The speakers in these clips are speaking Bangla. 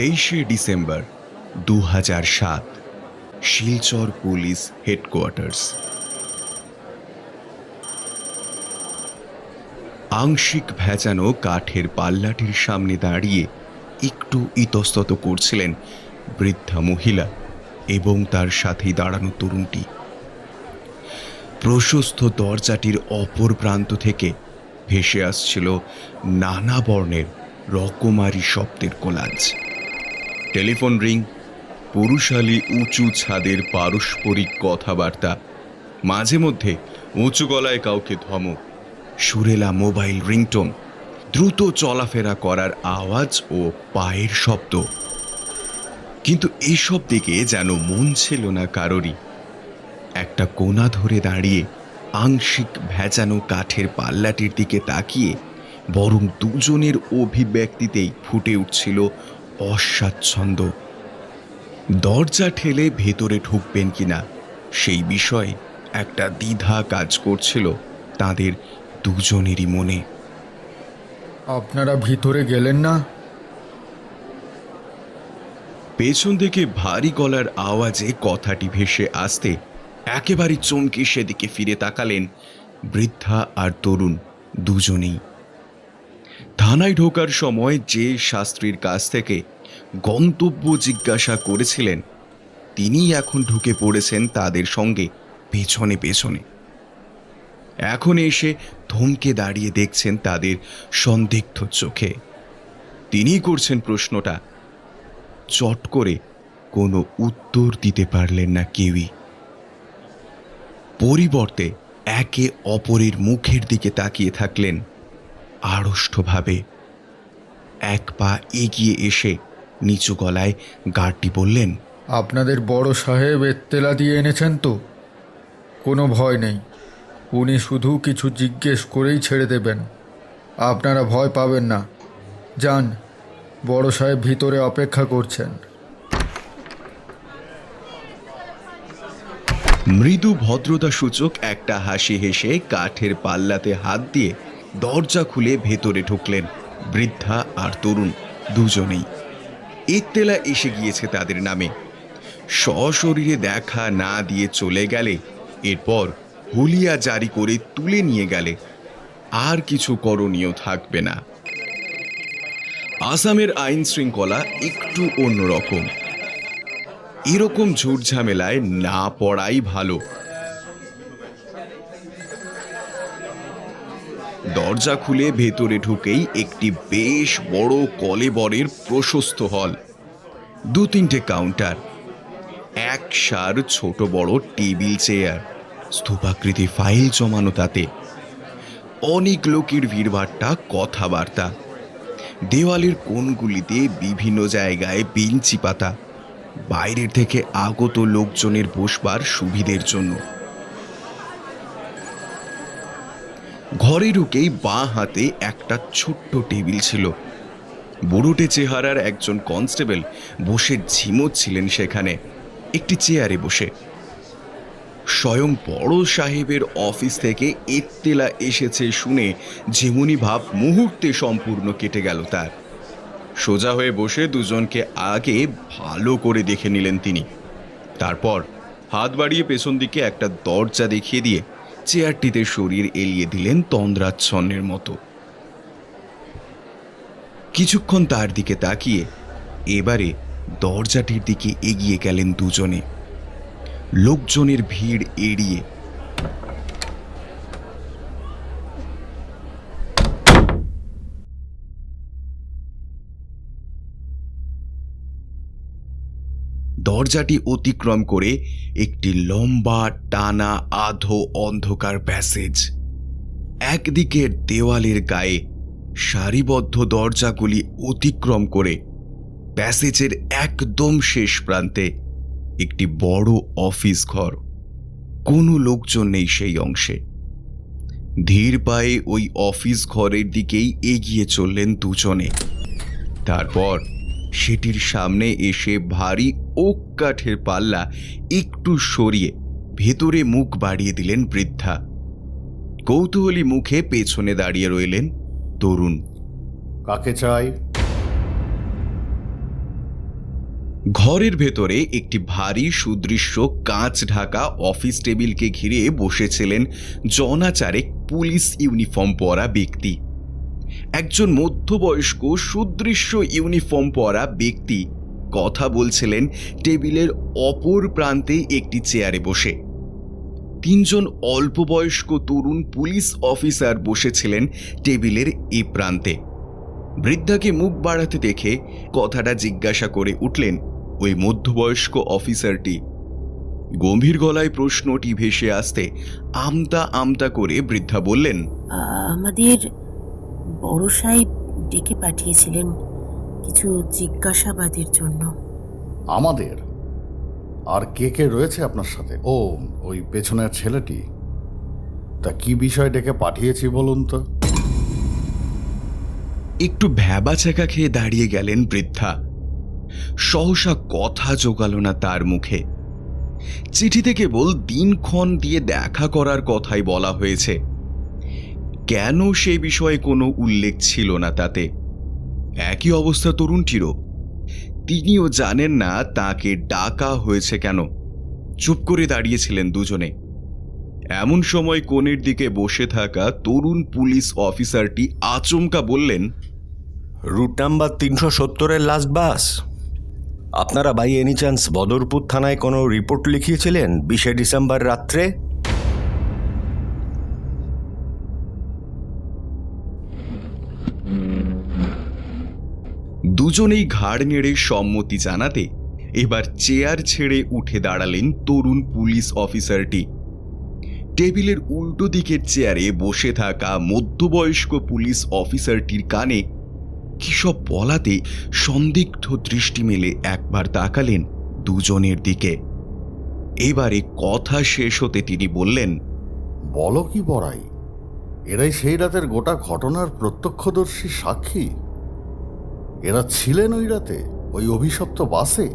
তেইশে ডিসেম্বর দু হাজার সাত, শিলচর পুলিশ হেডকোয়ার্টার্স। আংশিক ভেজানো কাঠের পাল্লাটির সামনে দাঁড়িয়ে একটু ইতস্তত করছিলেন বৃদ্ধা মহিলা এবং তার সাথেই দাঁড়ানো তরুণটি। প্রশস্ত দরজাটির অপর প্রান্ত থেকে ভেসে আসছিল নানা বর্ণের রকমারি শব্দের কোলাজ। টেলিফোন রিং, পুরুষালী উঁচু ছাদের পারস্পরিক কথাবার্তা, মাঝে মধ্যে উঁচু গলায় কাউকে ধমক, সুরেলা মোবাইল রিংটোন, দ্রুত চলাফেরা করার আওয়াজ ও পায়ের শব্দ। কিন্তু এইসব দিকে যেন মন ছিল না কারোরই। একটা কোনা ধরে দাঁড়িয়ে আংশিক ভেজানো কাঠের পাল্লাটির দিকে তাকিয়ে বরং দুজনের অভিব্যক্তিতেই ফুটে উঠছিল অস্বাচ্ছন্দ্য। দরজা ঠেলে ভেতরে ঢুকবেন কিনা সেই বিষয়ে একটা দ্বিধা কাজ করছিল তাদের দুজনেরই মনে। আপনারা ভিতরে গেলেন না? পেছন থেকে ভারী গলার আওয়াজে কথাটি ভেসে আসতে একেবারে চমকে সেদিকে ফিরে তাকালেন বৃদ্ধা আর তরুণ দুজনেই। থানায় ঢোকার সময় যে শাস্ত্রীর কাছ থেকে গন্তব্য জিজ্ঞাসা করেছিলেন তিনি এখন ঢুকে পড়েছেন তাদের সঙ্গে পেছনে পেছনে। এখন এসে থমকে দাঁড়িয়ে দেখছেন তাদের সন্দিগ্ধ চোখে। তিনিই করছেন প্রশ্নটা। চট করে কোনো উত্তর দিতে পারলেন না কেউই। পরিবর্তে একে অপরের মুখের দিকে তাকিয়ে থাকলেন আড়ষ্টভাবে। এক পা এগিয়ে এসে নিচু গলায় গার্ডটি বললেন আপনাদের বড় সাহেব এত্তেলা দিয়ে এনেছেন তো। কোনো ভয় নেই। উনি শুধু কিছু জিজ্ঞেস করেই ছেড়ে দেবেন। আপনারা ভয় পাবেন না। যান বড় সাহেব ভিতরে অপেক্ষা করছেন। মৃদু ভদ্রতা সূচক একটা হাসি হেসে কাঠের পাল্লাতে হাত দিয়ে দরজা খুলে ভেতরে ঢুকলেন বৃদ্ধা আর তরুণ দুজনেই। ইত্তেলা এসে গিয়েছে তাদের নামে। সশরীরে দেখা না দিয়ে চলে গেলে, এরপর হুলিয়া জারি করে তুলে নিয়ে গেলে। আর কিছু করণীয় থাকবে না। আসামের আইন শৃঙ্খলা একটু অন্যরকম। এরকম ঝুটঝামেলায় না পড়াই ভালো। দরজা খুলে ভেতরে ঢুকেই একটি বেশ বড় কলেবরের প্রশস্ত হল। দু তিনটে কাউন্টার, এক সার ছোট বড় টেবিল চেয়ার, স্তূপাকৃতি ফাইল জমানো তাতে। অনেক লোকের ভিড়ভাট্টা কথাবার্তা। দেওয়ালের কোণগুলিতে বিভিন্ন জায়গায় বেঞ্চি পাতা বাইরের থেকে আগত লোকজনের বসবার সুবিধের জন্য। ঘরে ঢুকেই বাঁ হাতে একটা ছোট্ট টেবিল ছিল। বুড়োটে চেহারার একজন কনস্টেবল বসে ঝিমোচ্ছিলেন সেখানে, একটি চেয়ারে বসে। স্বয়ং বড় সাহেবের অফিস থেকে এত্তেলা এসেছে শুনে যেমনি ভাব মুহূর্তে সম্পূর্ণ কেটে গেল তার। সোজা হয়ে বসে দুজনকে আগে ভালো করে দেখে নিলেন তিনি। তারপর হাত বাড়িয়ে পেছন দিকে একটা দরজা দেখিয়ে দিয়ে চেয়ারটিতে শরীর এলিয়ে দিলেন তন্দ্রাচ্ছন্নের মতো। কিছুক্ষণ তার দিকে তাকিয়ে এবারে দরজাটির দিকে এগিয়ে গেলেন দুজনে। লোকজনের ভিড় এড়িয়ে দরজাটি অতিক্রম করে একটি লম্বা, টানা, আধো অন্ধকার প্যাসেজ। একদিকের দেওয়ালের গায়ে সারিবদ্ধ দরজাগুলি অতিক্রম করে প্যাসেজের একদম শেষ প্রান্তে একটি বড় অফিস ঘর। কোনো লোকজন নেই সেই অংশে। ধীর পায়ে ওই অফিস ঘরের দিকেই এগিয়ে চললেন দুজনে। তারপর সেটির সামনে এসে ভারী ওক কাঠের পাল্লা একটু সরিয়ে ভেতরে মুখ বাড়িয়ে দিলেন বৃদ্ধা। কৌতূহলী মুখে পেছনে দাঁড়িয়ে রইলেন তরুণ। কাকে চাই? ঘরের ভেতরে একটি ভারী সুদৃশ্য কাঁচ ঢাকা অফিস টেবিলকে ঘিরে বসেছিলেন জনাচারেক পুলিশ ইউনিফর্ম পরা ব্যক্তি। একজন মধ্যবয়স্ক, সুদৃশ্য ইউনিফর্ম পরা ব্যক্তি কথা বলছিলেন টেবিলের অপর প্রান্তে একটি চেয়ারে বসে। তিনজন অল্প বয়স্ক তরুণ পুলিশ অফিসার বসেছিলেন টেবিলের এ প্রান্তে। বৃদ্ধাকে মুখ বাড়াতে দেখে কথাটা জিজ্ঞাসা করে উঠলেন ওই মধ্যবয়স্ক অফিসারটি। গম্ভীর গলায় প্রশ্নটি ভেসে আসতে আমতা আমতা করে বৃদ্ধা বললেন আমাদের বড় সাহেব ডেকে পাঠিয়েছিলেন কিছু জিজ্ঞাসাবাদের জন্য। আমাদের? আর কে কে রয়েছে আপনার সাথে? ও ওই পেছনের ছেলেটি। তা কি বিষয় ডেকে পাঠিয়েছি বলুন তো? একটু ভ্যাবাচাকা খেয়ে দাঁড়িয়ে গেলেন বৃদ্ধা। সহসা কথা জোগাল না তার মুখে। চিঠিতে কেবল দিনক্ষণ দিয়ে দেখা করার কথাই বলা হয়েছে। কেন সে বিষয়ে কোনো উল্লেখ ছিল না তাতে? একই অবস্থা তরুণটিরও তিনিও জানেন না তাকে ডাকা হয়েছে কেন। চুপ করে দাঁড়িয়েছিলেন দুজনে। এমন সময় কোণের দিকে বসে থাকা তরুণ পুলিশ অফিসারটি আচমকা বললেন, রুট নাম্বার তিনশো সত্তরের লাস্ট বাস। আপনারা বাই এনি চান্স বদরপুর থানায় কোনো রিপোর্ট লিখিয়েছিলেন বিশে ডিসেম্বর রাত্রে? দুজনেই ঘাড় নেড়ে সম্মতি জানাতে এবার চেয়ার ছেড়ে উঠে দাঁড়ালেন তরুণ পুলিশ অফিসারটি। টেবিলের উল্টো দিকের চেয়ারে বসে থাকা মধ্যবয়স্ক পুলিশ অফিসারটির কানে কি সব বলাতে? সন্দিগ্ধ দৃষ্টি মেলে একবার তাকালেন দুজনের দিকে। এবারে কথা শেষ হতে তিনি বললেন, বলো কি বড়াই, এরাই সেই রাতের গোটা ঘটনার প্রত্যক্ষদর্শী সাক্ষী? এরা ছিলেন ওই রাতে, ওই অভিশপ্ত বাসে?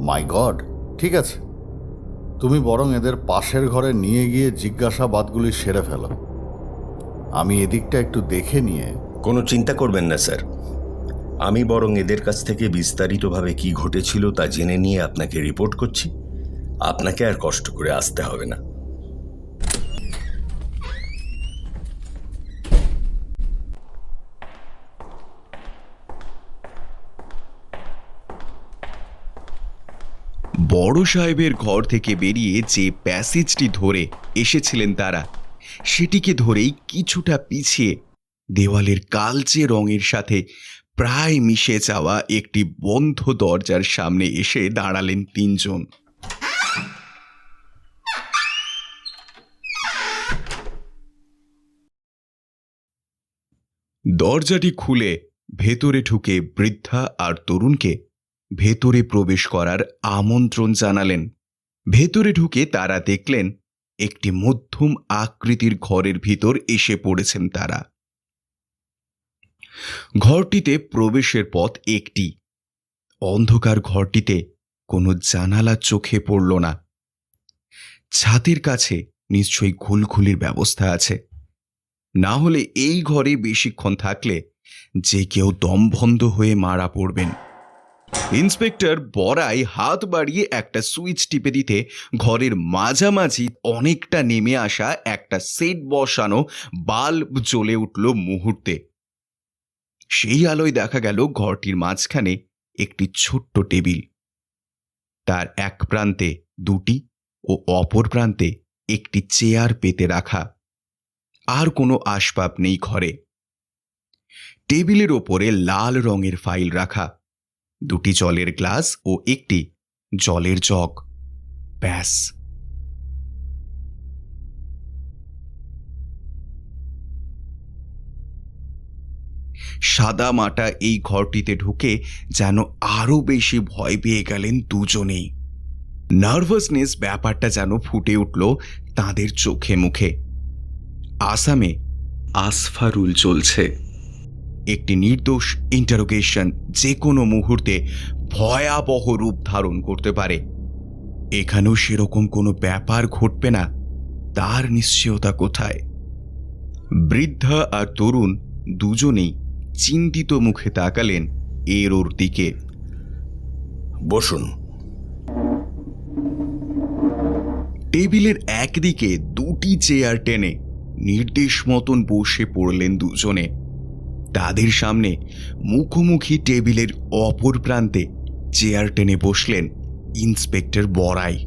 মাই গড ঠিক আছে। তুমি বরং এদের পাশের ঘরে নিয়ে গিয়ে জিজ্ঞাসাবাদগুলি সেরে ফেলো। আমি এদিকটা একটু দেখে নিয়ে কোনো চিন্তা করবেন না, স্যার। আমি বরং এদের কাছ থেকে বিস্তারিতভাবে কি ঘটেছিল তা জেনে নিয়ে আপনাকে রিপোর্ট করছি। আপনাকে আর কষ্ট করে আসতে হবে না। বড় সাহেবের ঘর থেকে বেরিয়ে যে প্যাসেজটি ধরে এসেছিলেন তারা, সেটিকে ধরেই কিছুটা পিছিয়ে দেওয়ালের কালচে রঙের সাথে প্রায় মিশে যাওয়া একটি বন্ধ দরজার সামনে এসে দাঁড়ালেন তিনজন। দরজাটি খুলে ভেতরে ঢুকে বৃদ্ধা আর তরুণকে ভেতরে প্রবেশ করার আমন্ত্রণ জানালেন। ভেতরে ঢুকে তারা দেখলেন, একটি মধ্যম আকৃতির ঘরের ভিতর এসে পড়েছেন তারা। ঘরটিতে প্রবেশের পথ একটি। অন্ধকার ঘরটিতে কোনো জানালা চোখে পড়ল না। ছাতের কাছে নিশ্চয়ই ঘুলঘুলির ব্যবস্থা আছে। না হলে এই ঘরে বেশিক্ষণ থাকলে যে কেউ দমবন্ধ হয়ে মারা পড়বেন। ইন্সপেক্টর বড়াই হাত বাড়িয়ে একটা সুইচ টিপে দিতে ঘরের মাঝামাঝি অনেকটা নেমে আসা একটা সেট বসানো বাল্ব জ্বলে উঠল মুহূর্তে। সেই আলোয় দেখা গেল ঘরটির মাঝখানে একটি ছোট্ট টেবিল। তার এক প্রান্তে দুটি ও অপর প্রান্তে একটি চেয়ার পেতে রাখা। আর কোনো আসবাব নেই ঘরে। টেবিলের ওপরে লাল রঙের ফাইল রাখা। দুটি জলের গ্লাস ও একটি জলের জগ। ব্যাস। সাদা মাটা এই ঘরটিতে ঢুকে যেন আরও বেশি ভয় পেয়ে গেলেন দুজনেই। নার্ভাসনেস ব্যাপারটা যেন ফুটে উঠল তাদের চোখে মুখে। আসামে আসফারুল চলছে। একটি নির্দোষ ইন্টারোগেশন যে কোনো মুহূর্তে ভয়াবহ রূপ ধারণ করতে পারে। এখানেও সেরকম কোনো ব্যাপার ঘটবে না। তার নিশ্চয়তা কোথায়? বৃদ্ধা আর তরুণ দুজনেই চিন্তিত মুখে তাকালেন এর ওর দিকে। বসুন। টেবিলের একদিকে দুটি চেয়ার টেনে নির্দেশ মতন বসে পড়লেন দুজনে। তাদের সামনে মুখোমুখি টেবিলের অপর প্রান্তে চেয়ার টেনে বসলেন ইন্সপেক্টর বড়াই।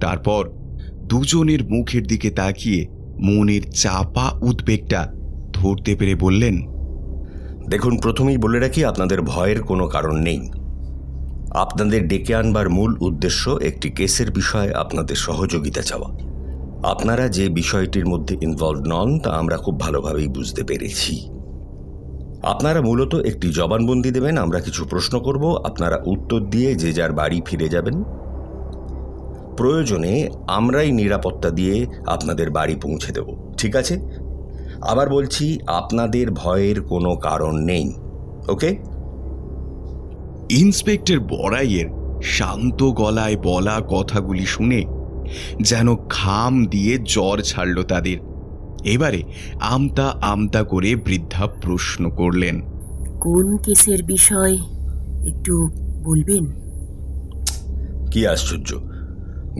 তারপর দুজনের মুখের দিকে তাকিয়ে মনের চাপা উদ্বেগটা ধরতে পেরে বললেন, দেখুন, প্রথমেই বলে রাখি, আপনাদের ভয়ের কোনো কারণ নেই। আপনাদের ডেকে আনবার মূল উদ্দেশ্য একটি কেসের বিষয়ে আপনাদের সহযোগিতা চাওয়া। আপনারা যে বিষয়টির মধ্যে ইনভলভ নন, তা আমরা খুব ভালোভাবেই বুঝতে পেরেছি। আপনারা মূলত একটি জবানবন্দি দেবেন, আমরা কিছু প্রশ্ন করব, আপনারা উত্তর দিয়ে যে যার বাড়ি ফিরে যাবেন। প্রয়োজনে আমরাই নিরাপত্তা দিয়ে আপনাদের বাড়ি পৌঁছে দেব, ঠিক আছে? আবার বলছি, আপনাদের ভয়ের কোনো কারণ নেই, ওকে? ইন্সপেক্টর বড়াইয়ের শান্ত গলায় বলা কথাগুলি শুনে যেন খাম দিয়ে জ্বর ছাড়ল তাদের। এবারে আমতা আমতা করে বৃদ্ধা প্রশ্ন করলেন কোন কেসের বিষয় একটু বলবেন? কি আশ্চর্য।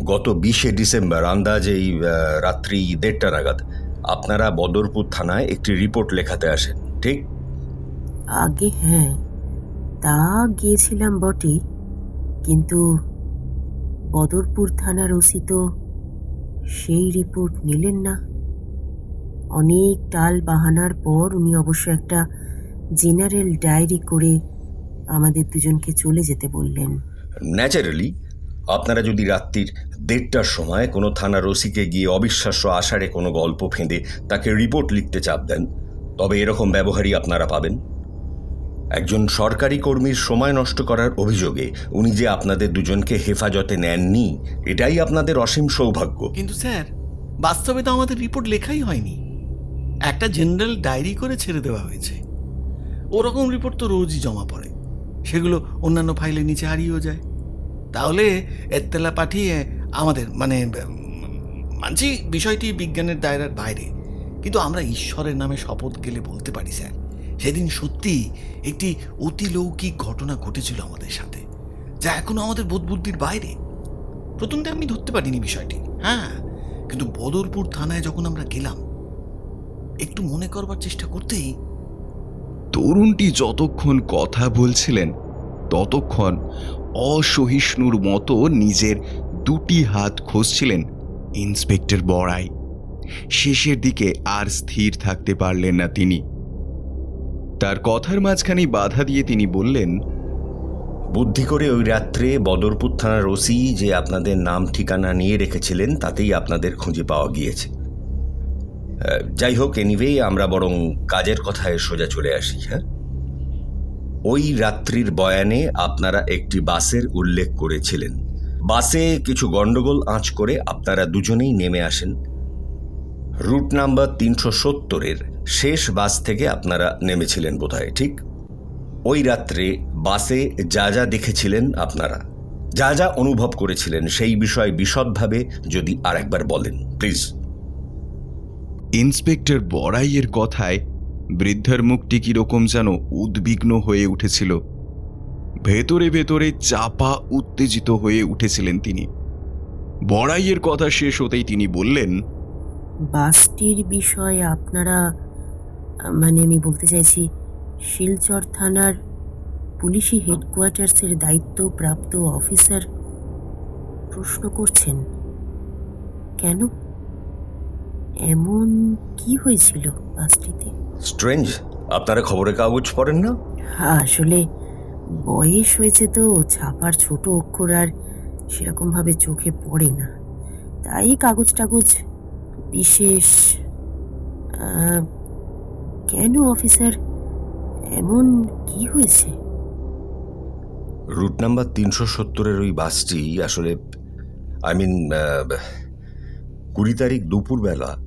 গত বিশে ডিসেম্বর আন্দাজ এই আহ, রাত্রি দেড়টা নাগাদ আপনারা বদরপুর থানায় একটি রিপোর্ট লেখাতে আসেন ঠিক? আগে হ্যাঁ তা গিয়েছিলাম বটে কিন্তু বদরপুর থানার ওসি তো সেই রিপোর্ট নিলেন না। অনেক টাল বাহানার পর উনি অবশ্য একটা জেনারেল ডায়েরি করে আমাদের দুজনকে চলে যেতে বললেন। ন্যাচারালি আপনারা যদি রাত্রির দেড়টার সময় কোনো থানার ওসিকে গিয়ে অবিশ্বাস্য আষাঢ়ে কোনো গল্প ফেঁদে তাকে রিপোর্ট লিখতে চাপ দেন তবে এরকম ব্যবহারই আপনারা পাবেন। একজন সরকারি কর্মীর সময় নষ্ট করার অভিযোগে উনি যে আপনাদের দুজনকে হেফাজতে নেননি এটাই আপনাদের অসীম সৌভাগ্য। কিন্তু স্যার বাস্তবে তো আমাদের রিপোর্ট লেখাই হয়নি। একটা জেনারেল ডায়েরি করে ছেড়ে দেওয়া হয়েছে। ওরকম রিপোর্ট তো রোজই জমা পড়ে। সেগুলো অন্যান্য ফাইলের নিচে হারিয়েও যায়। তাহলে এত্তেলা পাঠিয়ে আমাদের মানে মানছি বিষয়টি বিজ্ঞানের দায়রার বাইরে। কিন্তু আমরা ঈশ্বরের নামে শপথ গেলে বলতে পারি, স্যার, সেদিন সত্যি একটি অতিলৌকিক ঘটনা ঘটেছিল আমাদের সাথে, যা এখনও আমাদের বোধবুদ্ধির বাইরে। প্রথমটা আমি ধরতে পারিনি বিষয়টি হ্যাঁ কিন্তু বদরপুর থানায় যখন আমরা গেলাম একটু মনে করবার চেষ্টা করতেই তরুণটি যতক্ষণ কথা বলছিলেন ততক্ষণ অসহিষ্ণুর মতো নিজের দুটি হাত খসছিলেন ইন্সপেক্টর বড়াই। শেষের দিকে আর স্থির থাকতে পারলেন না তিনি। তার কথার মাঝখানে বাধা দিয়ে তিনি বললেন বুদ্ধি করে ওই রাত্রে বদরপুর থানার ওসি যে আপনাদের নাম ঠিকানা নিয়ে রেখেছিলেন তাতেই আপনাদের খুঁজে পাওয়া গিয়েছে। যাই হোক এনিওয়ে আমরা বরং কাজের কথায় সোজা চলে আসি হ্যাঁ? ওই রাত্রির বয়ানে আপনারা একটি বাসের উল্লেখ করেছিলেন। বাসে কিছু গন্ডগোল আঁচ করে আপনারা দুজনেই নেমে আসেন। রুট নাম্বার তিনশো সত্তরের শেষ বাস থেকে আপনারা নেমেছিলেন বোধহয়, ঠিক? ওই রাত্রে বাসে যা যা দেখেছিলেন আপনারা, যা যা অনুভব করেছিলেন, সেই বিষয়ে বিশদভাবে যদি আরেকবার বলেন প্লিজ ইন্সপেক্টর বড়াইয়ের কথায় বৃদ্ধার মুখটি কীরকম যেন উদ্বিগ্ন হয়ে উঠেছিল। ভেতরে ভেতরে চাপা উত্তেজিত হয়ে উঠেছিলেন তিনি। বড়াইয়ের কথা শেষ হতেই তিনি বললেন বাসটির বিষয়ে আপনারা মানে আমি বলতে চাইছি, শিলচর থানার পুলিশি হেডকোয়ার্টার্সের দায়িত্বপ্রাপ্ত অফিসার প্রশ্ন করছেন। কেন? এমন কি হয়েছিল বাসটিতে স্ট্রেঞ্জ আপনারা খবরের কাগজ পড়েন না? আসলে বয়স হয়েছে তো ছাপার ছোট অক্ষর আর সেরকমভাবে চোখে পড়ে না। তাই কাগজ টাগজ বিশেষ কেন অফিসার? এমন কি হয়েছে? রুট নাম্বার তিনশো সত্তরের ওই বাসটি আসলে আই মিন কুড়ি তারিখ দুপুরবেলা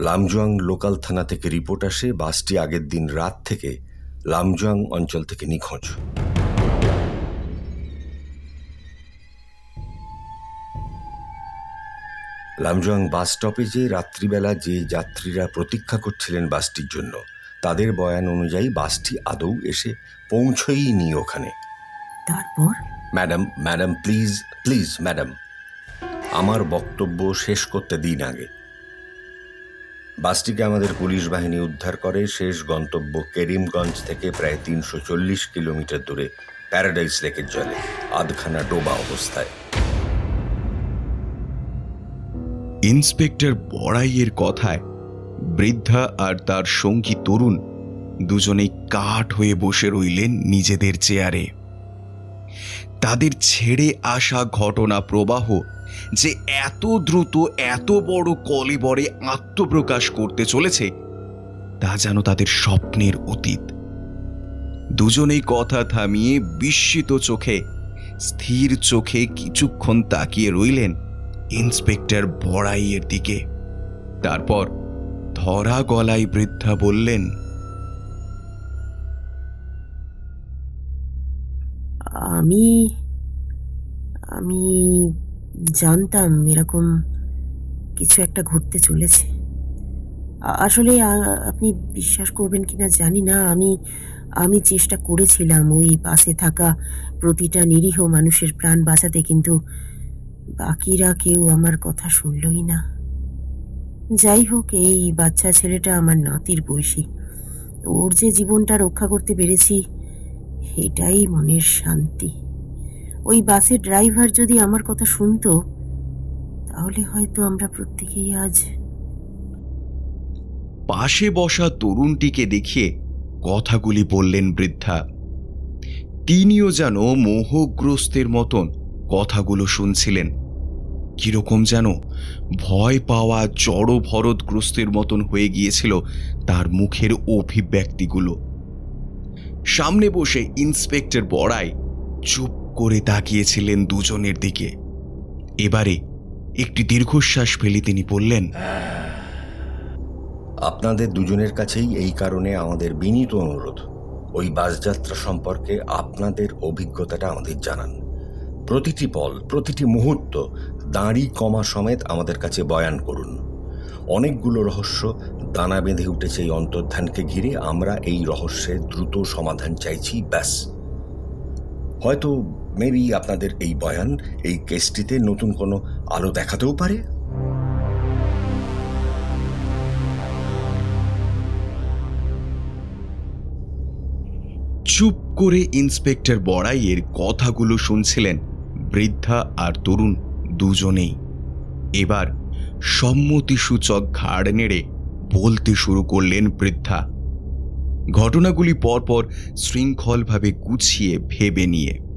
লামজুয়াং লোকাল থানা থেকে রিপোর্ট আসে বাসটি আগের দিন রাত থেকে লামজুয়াং অঞ্চল থেকে নিখোঁজ। লামজুয়াং বাস স্টপেজে রাত্রিবেলা যে যাত্রীরা প্রতীক্ষা করছিলেন বাসটির জন্য তাদের বয়ান অনুযায়ী বাসটি আদৌ এসে পৌঁছয়নি ওখানে। তারপর? Madam madam please please madam আমার বক্তব্য শেষ করতে দিন আগে। বাসটিকে আমাদের পুলিশ বাহিনী উদ্ধার করে। শেষ গন্তব্য কেরিমগঞ্জ থেকে প্রায় তিনশো চল্লিশ কিলোমিটার দূরে প্যারাডাইস লেকের জলে, আধখানা ডোবা অবস্থায়। ইন্সপেক্টর বড়াইয়ের কথায় বৃদ্ধা আর তার সঙ্গী তরুণ দুজনেই কাঠ হয়ে বসে রইলেন নিজেদের চেয়ারে। তাদের ছেড়ে আসা ঘটনা প্রবাহ যে এত দ্রুত, এত বড় কলিবরে আত্মপ্রকাশ করতে চলেছে, তা যেন তাদের স্বপ্নের অতীত। দুজনেই কথা থামিয়ে বিস্মিত চোখে, স্থির চোখে কিছুক্ষণ তাকিয়ে রইলেন ইন্সপেক্টর বড়াইয়ের দিকে। তারপর ধরা গলায় বৃদ্ধা বললেন আমি আমি জানতাম এরকম কিছু একটা ঘটতে চলেছে। আসলে আপনি বিশ্বাস করবেন কি না জানি না। আমি আমি চেষ্টা করেছিলাম ওই পাশে থাকা প্রতিটা নিরীহ মানুষের প্রাণ বাঁচাতে, কিন্তু বাকিরা কেউ আমার কথা শুনলই না। যাই হোক, এই বাচ্চা ছেলেটা আমার নাতির বয়সী। ওর যে জীবনটা রক্ষা করতে পেরেছি এটাই মনের শান্তি। ওই বাসের ড্রাইভার যদি আমার কথা শুনতো, তাহলে হয়তো আমরা প্রত্যেকেই আজ পাশে বসা তরুণটিকে দেখিয়ে কথাগুলি বললেন বৃদ্ধা। তিনিও যেন মোহগ্রস্তের মতন কথাগুলো শুনছিলেন। কীরকম যেন ভয় পাওয়া জড় ভরতগ্রস্তের মতন হয়ে গিয়েছিল তার মুখের অভিব্যক্তিগুলো। সামনে বসে ইন্সপেক্টর বড়াই চুপ করে তাকিয়েছিলেন দুজনের দিকে। এবারে একটি দীর্ঘশ্বাস ফেলে তিনি বললেন, আপনাদের দুজনের কাছেই এই কারণে আমাদের বিনীত অনুরোধ। ওই বাসযাত্রা সম্পর্কে আপনাদের অভিজ্ঞতাটা আমাদের জানান। প্রতিটি পল, প্রতিটি মুহূর্ত, দাঁড়ি কমা সমেত আমাদের কাছে বয়ান করুন। অনেকগুলো রহস্য দানা বেঁধে উঠেছে এই অন্তর্ধানকে ঘিরে। আমরা এই রহস্যের দ্রুত সমাধান চাইছি, ব্যাস। হয়তো মেবি আপনাদের এই বয়ান এই কেসটিতে নতুন কোনো আলো দেখাতেও পারে। চুপ করে ইন্সপেক্টর বড়াইয়ের কথাগুলো শুনছিলেন বৃদ্ধা আর তরুণ দুজনেই। এবার সম্মতিসূচক ঘাড় নেড়ে বলতে শুরু করলেন বৃদ্ধা। ঘটনাগুলি পরপর শৃঙ্খলভাবে গুছিয়ে ভেবে নিয়ে